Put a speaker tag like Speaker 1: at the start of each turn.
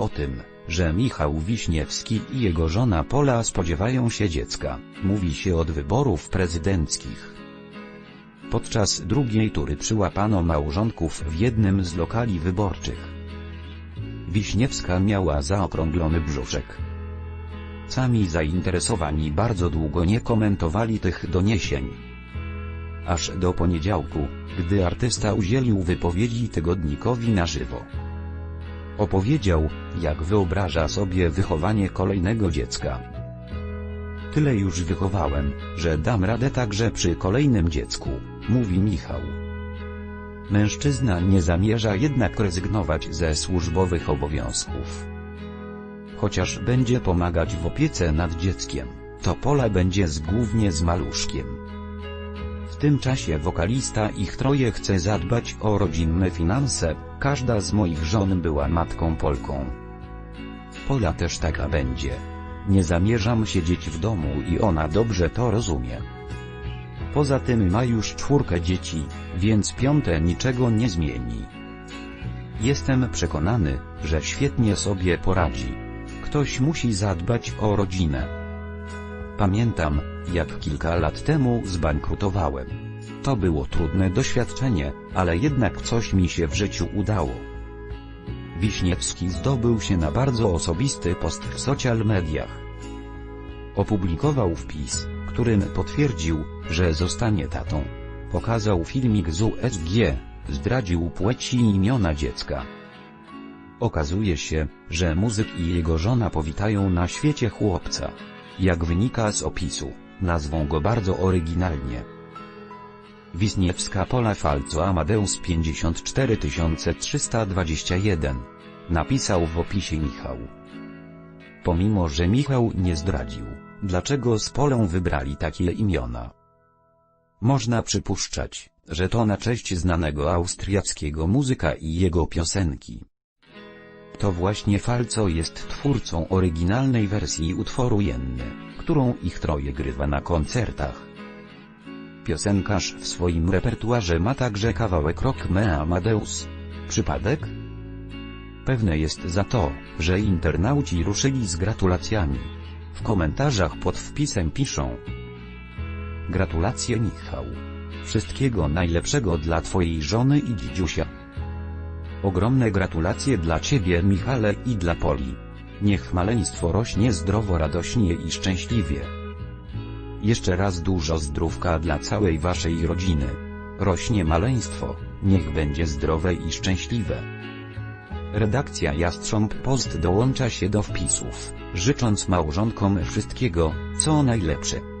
Speaker 1: O tym, że Michał Wiśniewski i jego żona Pola spodziewają się dziecka, mówi się od wyborów prezydenckich. Podczas drugiej tury przyłapano małżonków w jednym z lokali wyborczych. Wiśniewska miała zaokrąglony brzuszek. Sami zainteresowani bardzo długo nie komentowali tych doniesień. Aż do poniedziałku, gdy artysta udzielił wypowiedzi tygodnikowi na żywo. Opowiedział, jak wyobraża sobie wychowanie kolejnego dziecka. Tyle już wychowałem, że dam radę także przy kolejnym dziecku, mówi Michał. Mężczyzna nie zamierza jednak rezygnować ze służbowych obowiązków. Chociaż będzie pomagać w opiece nad dzieckiem, to Pola będzie z głównie z maluszkiem. Tym czasie wokalista ich troje chce zadbać o rodzinne finanse, każda z moich żon była matką Polką. Pola też taka będzie. Nie zamierzam siedzieć w domu i ona dobrze to rozumie. Poza tym ma już czwórkę dzieci, więc piąte niczego nie zmieni. Jestem przekonany, że świetnie sobie poradzi. Ktoś musi zadbać o rodzinę. Pamiętam, jak kilka lat temu zbankrutowałem. To było trudne doświadczenie, ale jednak coś mi się w życiu udało. Wiśniewski zdobył się na bardzo osobisty post w social mediach. Opublikował wpis, którym potwierdził, że zostanie tatą. Pokazał filmik z USG, zdradził płeć i imiona dziecka. Okazuje się, że muzyk i jego żona powitają na świecie chłopca. Jak wynika z opisu, nazwą go bardzo oryginalnie. Wisniewska Pola Falco Amadeus 54321. Napisał w opisie Michał. Pomimo, że Michał nie zdradził, dlaczego z Polą wybrali takie imiona. Można przypuszczać, że to na cześć znanego austriackiego muzyka i jego piosenki. To właśnie Falco jest twórcą oryginalnej wersji utworu Jenny, którą ich troje grywa na koncertach. Piosenkarz w swoim repertuarze ma także kawałek Rock Me Amadeus. Przypadek? Pewne jest za to, że internauci ruszyli z gratulacjami. W komentarzach pod wpisem piszą Gratulacje Michał. Wszystkiego najlepszego dla Twojej żony i dzidziusia. Ogromne gratulacje dla Ciebie Michale i dla Poli. Niech maleństwo rośnie zdrowo radośnie i szczęśliwie. Jeszcze raz dużo zdrówka dla całej Waszej rodziny. Rośnie maleństwo, niech będzie zdrowe i szczęśliwe. Redakcja Jastrząb Post dołącza się do wpisów, życząc małżonkom wszystkiego, co najlepsze.